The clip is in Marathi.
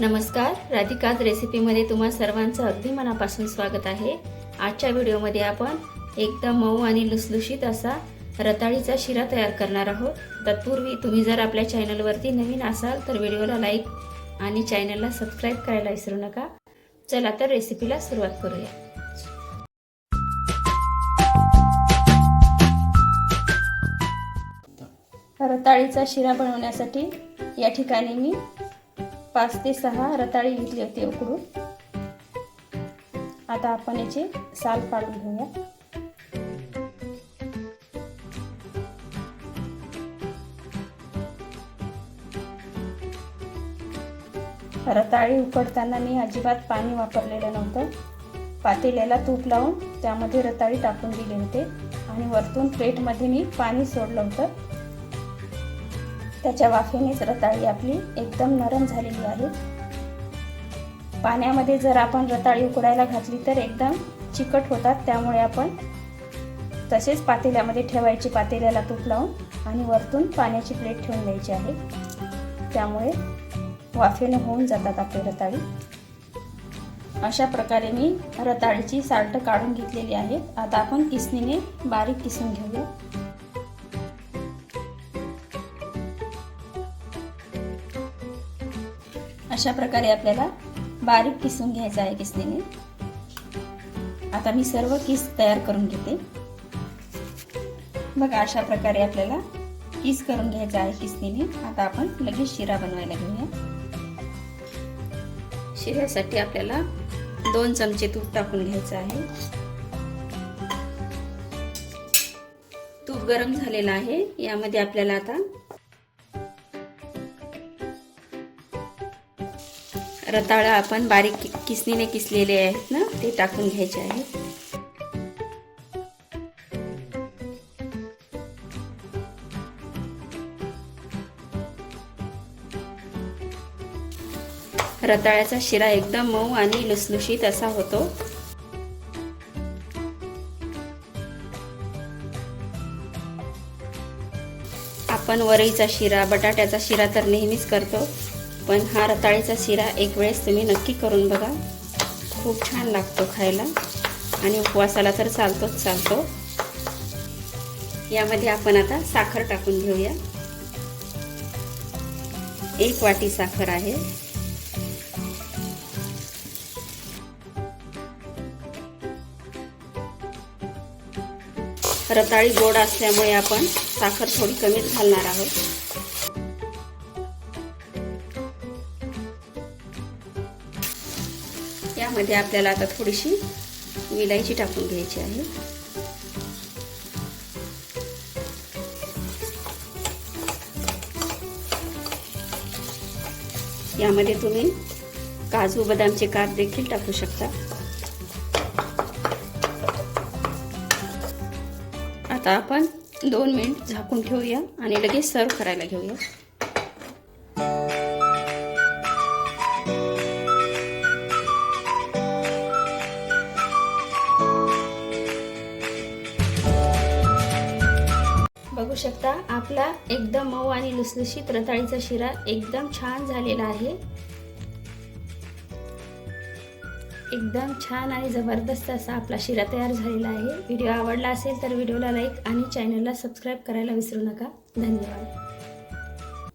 नमस्कार राधिकाज रेसिपीमध्ये तुम्हा सर्वांचं अगदी मनापासून स्वागत आहे. आजच्या व्हिडिओमध्ये आपण एकदम मऊ आणि लुसलुशीत असा रताळीचा शिरा तयार करणार आहोत. तत्पूर्वी तुम्ही जर आपल्या चॅनलवरती नवीन असाल तर व्हिडिओला लाईक आणि चॅनलला सबस्क्राईब करायला विसरू नका. चला तर रेसिपीला सुरुवात करूया. रताळीचा शिरा बनवण्यासाठी या ठिकाणी मी पाच ते सहा रताळी घेतली होती उकडून. आता आपण याचे साल पाडून घेऊया. रताळी उकडताना मी अजिबात पाणी वापरलेलं नव्हतं. पातेल्याला तूप लावून त्यामध्ये रताळी टाकून दिले होते आणि वरतून प्लेटमध्ये मी पाणी सोडलं होतं. त्याच्या वाफेनेच रताळी आपली एकदम नरम झालेली आहे. पाण्यामध्ये जर आपण रताळी उकडायला घातली तर एकदम चिकट होतात. त्यामुळे आपण तसेच पातेल्यामध्ये ठेवायची पातेल्याला तूप लावून आणि वरतून पाण्याची प्लेट ठेवून द्यायची आहे. त्यामुळे वाफेने होऊन जातात आपले रताळी. अशा प्रकारे मी रताळीची साल्ट काढून घेतलेली आहे. आता आपण किसणीने बारीक किसून घेऊया. अशा प्रकारे आपल्याला बारीक किसून घ्यायचं आहे किसणीने आता मी सर्व किस तयार करून घेते. बघा अशा प्रकारे आपल्याला किस करून घ्यायचं आहे किसणीने आता आपण लगेच शिरा बनवायला घेऊया. शिऱ्यासाठी आपल्याला दोन चमचे तूप टाकून घ्यायचं आहे. तूप गरम झालेलं आहे. यामध्ये आपल्याला आता रताळा आपण बारीक किसणीने किसलेले आहेत ना ते टाकून घ्यायचे आहेत रताळ्याचा शिरा एकदम मऊ आणि लुसलुशीत असा होतो. आपण वरईचा शिरा बटाट्याचा शिरा तर नेहमीच करतो. पण हा रताळीचा शिरा एक वेळेस तुम्ही नक्की करून बघा. खूप छान लागतो खायला. आणि उपवासाला तर चालतोच चालतो. यामध्ये आपण आता साखर टाकून घेऊया. एक वाटी साखर आहे. रताळी गोड असल्यामुळे आपण साखर थोडी कमीच घालणार आहोत. त्यामध्ये आपल्याला आता थोडीशी विलायची टाकून घ्यायची आहे. यामध्ये तुम्ही काजू बदामचे काप देखील टाकू शकता. आता आपण दोन मिनिट झाकून ठेवूया आणि लगेच सर्व करायला घेऊया. बघू शकता आपला एकदम मऊ आणि लुसलुशीत रताळीचा शिरा एकदम छान झालेला आहे. एकदम छान आणि जबरदस्त असा आपला शिरा तयार झालेला आहे. व्हिडिओ आवडला असेल तर व्हिडिओला लाईक आणि चॅनलला सबस्क्राईब करायला विसरू नका. धन्यवाद.